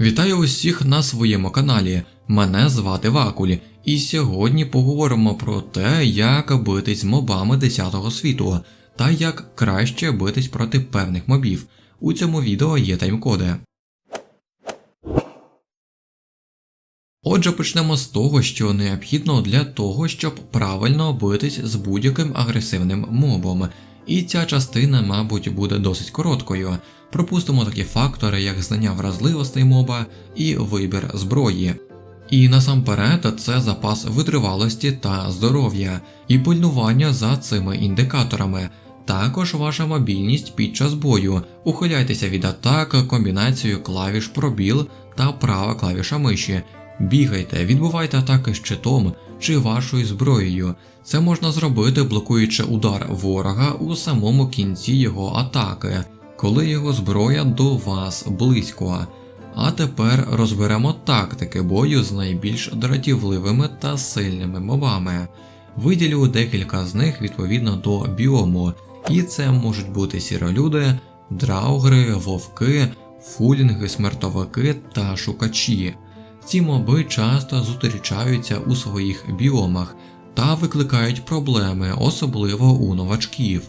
Вітаю усіх на своєму каналі. Мене звати Вакуль, і сьогодні поговоримо про те, як битись з мобами 10-го світу та як краще битись проти певних мобів. У цьому відео є таймкоди. Отже, почнемо з того, що необхідно для того, щоб правильно битись з будь-яким агресивним мобом. І ця частина, мабуть, буде досить короткою. Пропустимо такі фактори, як знання вразливостей моба і вибір зброї. І насамперед це запас витривалості та здоров'я, і пильнування за цими індикаторами. Також ваша мобільність під час бою. Ухиляйтеся від атак комбінацією клавіш пробіл та права клавіша миші. Бігайте, відбувайте атаки щитом чи вашою зброєю. Це можна зробити, блокуючи удар ворога у самому кінці його атаки, коли його зброя до вас близько. А тепер розберемо тактики бою з найбільш дратівливими та сильними мобами. Виділю декілька з них відповідно до біому, і це можуть бути сіролюди, драугри, вовки, фулінги, смертовики та шукачі. Ці моби часто зустрічаються у своїх біомах та викликають проблеми, особливо у новачків.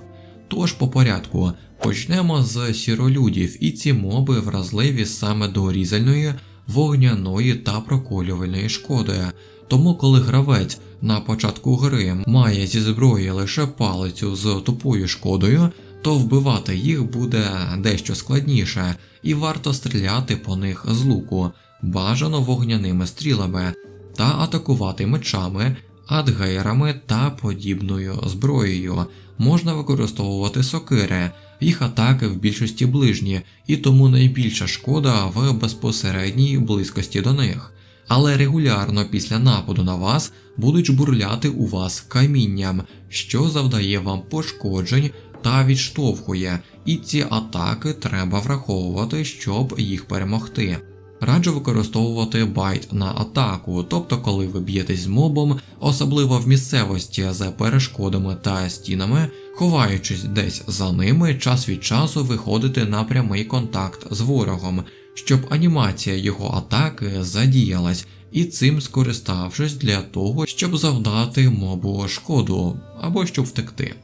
Тож по порядку почнемо з сіролюдів, і ці моби вразливі саме до різальної, вогняної та проколювальної шкоди. Тому, коли гравець на початку гри має зі зброї лише палицю з тупою шкодою, то вбивати їх буде дещо складніше, і варто стріляти по них з луку, бажано вогняними стрілами, та атакувати мечами, адгейрами та подібною зброєю. Можна використовувати сокири, їх атаки в більшості ближні, і тому найбільша шкода в безпосередній близькості до них. Але регулярно після нападу на вас будуть жбурляти у вас камінням, що завдає вам пошкоджень та відштовхує, і ці атаки треба враховувати, щоб їх перемогти. Раджу використовувати байт на атаку, тобто коли ви б'єтесь з мобом, особливо в місцевості за перешкодами та стінами, ховаючись десь за ними, час від часу виходити на прямий контакт з ворогом, щоб анімація його атаки задіялась, і цим скориставшись для того, щоб завдати мобу шкоду або щоб втекти.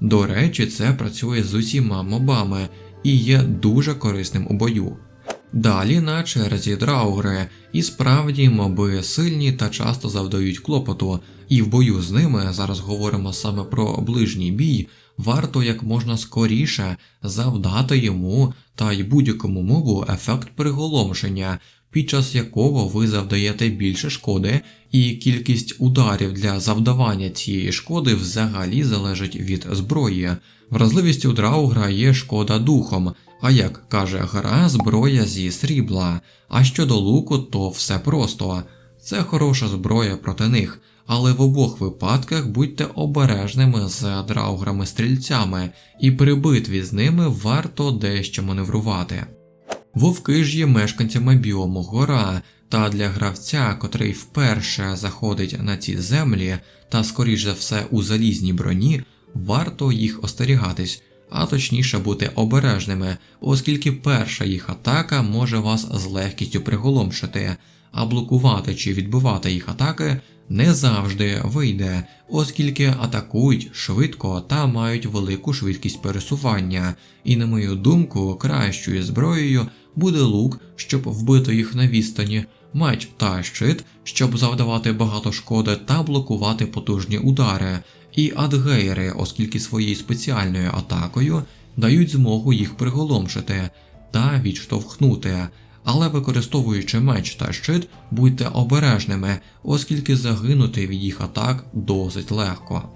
До речі, це працює з усіма мобами і є дуже корисним у бою. Далі на черзі драугри, і справді моби сильні та часто завдають клопоту, і в бою з ними зараз говоримо саме про ближній бій, варто як можна скоріше завдати йому та й будь-якому мобу ефект приголомшення, під час якого ви завдаєте більше шкоди, і кількість ударів для завдавання цієї шкоди взагалі залежить від зброї. Вразливістю драугра є шкода духом. А як каже гра, зброя зі срібла. А щодо луку, то все просто. Це хороша зброя проти них, але в обох випадках будьте обережними з драуграми-стрільцями, і при битві з ними варто дещо маневрувати. Вовки ж є мешканцями біому гора, та для гравця, котрий вперше заходить на ці землі, та скоріш за все у залізній броні, варто їх остерігатись а точніше бути обережними, оскільки перша їх атака може вас з легкістю приголомшити, а блокувати чи відбивати їх атаки не завжди вийде, оскільки атакують швидко та мають велику швидкість пересування, і, на мою думку, кращою зброєю буде лук, щоб вбити їх на відстані, меч та щит, щоб завдавати багато шкоди та блокувати потужні удари, і адгейри, оскільки своєю спеціальною атакою дають змогу їх приголомшити та відштовхнути. Але використовуючи меч та щит, будьте обережними, оскільки загинути від їх атак досить легко.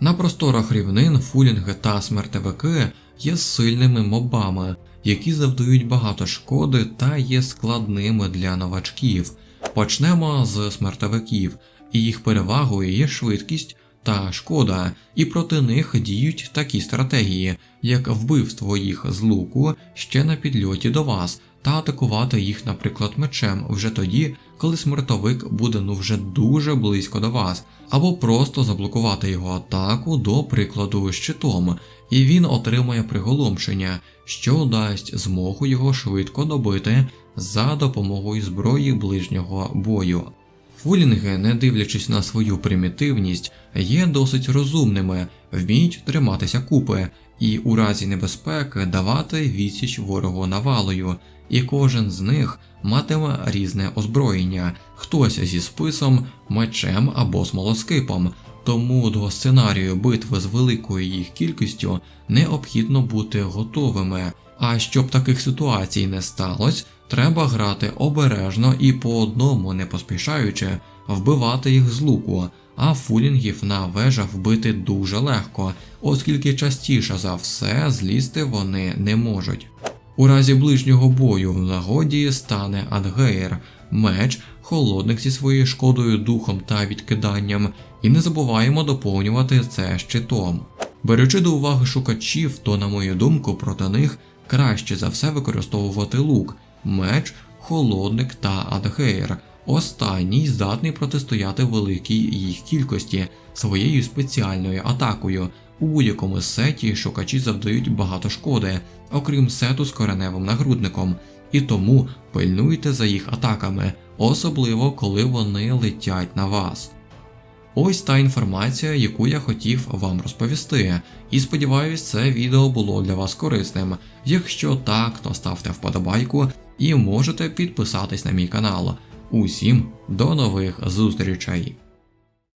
На просторах рівнин фулінги та смертевики є сильними мобами, які завдають багато шкоди та є складними для новачків. Почнемо з смертовиків, їх перевагою є швидкість та шкода, і проти них діють такі стратегії, як вбивство їх з луку ще на підльоті до вас, та атакувати їх, наприклад, мечем. Вже тоді, коли смертовик буде ну вже дуже близько до вас, або просто заблокувати його атаку, до прикладу, щитом, і він отримає приголомшення, що дасть змогу його швидко добити за допомогою зброї ближнього бою. Фулінги, не дивлячись на свою примітивність, є досить розумними, вміють триматися купи і у разі небезпеки давати відсіч ворогу навалою, і кожен з них матиме різне озброєння, хтось зі списом, мечем або смолоскипом. Тому до сценарію битви з великою їх кількістю необхідно бути готовими. А щоб таких ситуацій не сталося, треба грати обережно і по одному, не поспішаючи, вбивати їх з луку, а фулінгів на вежах вбити дуже легко, оскільки частіше за все злізти вони не можуть. У разі ближнього бою в нагоді стане Адгейр, меч, холодник зі своєю шкодою духом та відкиданням, і не забуваємо доповнювати це щитом. Беручи до уваги шукачів, то, на мою думку, проти них краще за все використовувати лук, меч, холодник та адгейр. Останній здатний протистояти великій їх кількості своєю спеціальною атакою. У будь-якому сеті шукачі завдають багато шкоди, окрім сету з кореневим нагрудником, і тому пильнуйте за їх атаками, особливо коли вони летять на вас. Ось та інформація, яку я хотів вам розповісти, і сподіваюсь, це відео було для вас корисним. Якщо так, то ставте вподобайку і можете підписатись на мій канал. Усім до нових зустрічей!